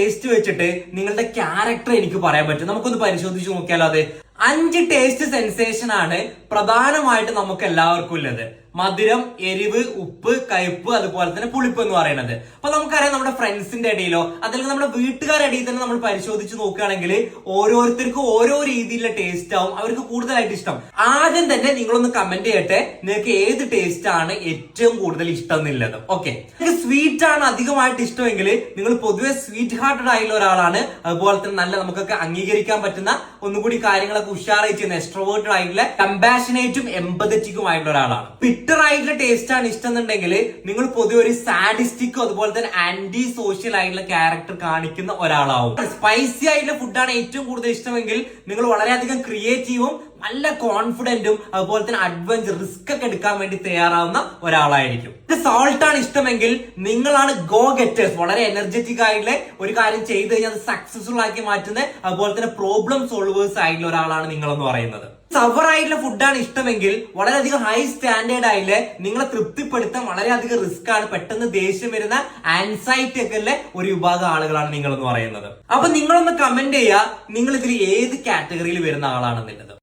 Taste വെച്ചിട്ട് നിങ്ങളുടെ character എനിക്ക് പറയാൻ പറ്റും. നമുക്കൊന്ന് പരിശോധിച്ച് നോക്കിയാലോ അത്? അഞ്ച് ടേസ്റ്റ് സെൻസേഷൻ ആണ് പ്രധാനമായിട്ട് നമുക്ക് എല്ലാവർക്കും ഉള്ളത്. മധുരം എരിവ് ഉപ്പ് കയ്പ്പ് അതുപോലെ തന്നെ പുളിപ്പ് എന്ന് പറയുന്നത്. അപ്പൊ നമുക്കറിയാം നമ്മുടെ ഫ്രണ്ട്സിന്റെ ഇടയിലോ അതല്ലെങ്കിൽ നമ്മുടെ വീട്ടുകാരുടെ ഇടയിൽ തന്നെ നമ്മൾ പരിശോധിച്ച് നോക്കുകയാണെങ്കിൽ ഓരോരുത്തർക്കും ഓരോ രീതിയിലുള്ള ടേസ്റ്റ് ആവും. അവർക്ക് കൂടുതലായിട്ട് ഇഷ്ടം. ആദ്യം തന്നെ നിങ്ങളൊന്ന് കമന്റ് ചെയ്യട്ടെ. നിങ്ങൾക്ക് ഏത് ടേസ്റ്റ് ആണ് ഏറ്റവും കൂടുതൽ ഇഷ്ടം എന്നുള്ളത്. ഓക്കെ നിങ്ങൾക്ക് സ്വീറ്റ് ആണ് അധികമായിട്ട് ഇഷ്ടമെങ്കിൽ നിങ്ങൾ പൊതുവെ സ്വീറ്റ് ഹാർട്ടഡ് ആയിട്ടുള്ള ഒരാളാണ്. അതുപോലെ തന്നെ നല്ല നമുക്കൊക്കെ അംഗീകരിക്കാൻ പറ്റുന്ന ഒന്നുകൂടി കാര്യങ്ങളൊക്കെ ഉഷാറായി ചെയ്യുന്ന എക്സ്ട്രോവേർട്ടഡ് ആയിട്ടുള്ള കമ്പാഷനേറ്റും എംപതറ്റിക്കും ആയിട്ടുള്ള ഒരാളാണ്. ബിറ്റർ ആയിട്ടുള്ള ടേസ്റ്റ് ആണ് ഇഷ്ടം എന്നുണ്ടെങ്കിൽ നിങ്ങൾ പൊതുവെ ഒരു സാഡിസ്റ്റിക്കോ അതുപോലെ തന്നെ ആന്റി സോഷ്യൽ ആയിട്ടുള്ള ക്യാരക്ടർ കാണിക്കുന്ന ഒരാളാവും. സ്പൈസി ആയിട്ടുള്ള ഫുഡാണ് ഏറ്റവും കൂടുതൽ ഇഷ്ടമെങ്കിൽ നിങ്ങൾ വളരെയധികം ക്രിയേറ്റീവും നല്ല കോൺഫിഡന്റും അതുപോലെ തന്നെ അഡ്വഞ്ചർ റിസ്ക് ഒക്കെ എടുക്കാൻ വേണ്ടി തയ്യാറാവുന്ന ഒരാളായിരിക്കും. സോൾട്ട് ആണ് ഇഷ്ടമെങ്കിൽ നിങ്ങളാണ് ഗോ ഗെറ്റേഴ്സ് വളരെ എനർജറ്റിക് ആയിട്ടുള്ള ഒരു കാര്യം ചെയ്ത് കഴിഞ്ഞാൽ അത് സക്സസ്ഫുൾ ആക്കി മാറ്റുന്ന അതുപോലെ തന്നെ പ്രോബ്ലം സോൾവേഴ്സ് ആയിട്ടുള്ള ഒരാളാണ് നിങ്ങളെന്ന് പറയുന്നത്. സവർ ആയിട്ടുള്ള ഫുഡാണ് ഇഷ്ടമെങ്കിൽ വളരെയധികം ഹൈ സ്റ്റാൻഡേർഡ് ആയില്ലേ നിങ്ങളെ തൃപ്തിപ്പെടുത്താൻ വളരെയധികം റിസ്ക് ആണ്. പെട്ടെന്ന് ദേഷ്യം വരുന്ന ആൻസൈറ്റി ഒക്കെ ഉള്ള ഒരു വിഭാഗം ആളുകളാണ് നിങ്ങൾ എന്ന് പറയുന്നത്. അപ്പൊ നിങ്ങളൊന്ന് കമന്റ് ചെയ്യുക നിങ്ങൾ ഇതിൽ ഏത് കാറ്റഗറിയിൽ വരുന്ന ആളാണെന്നുള്ളത്.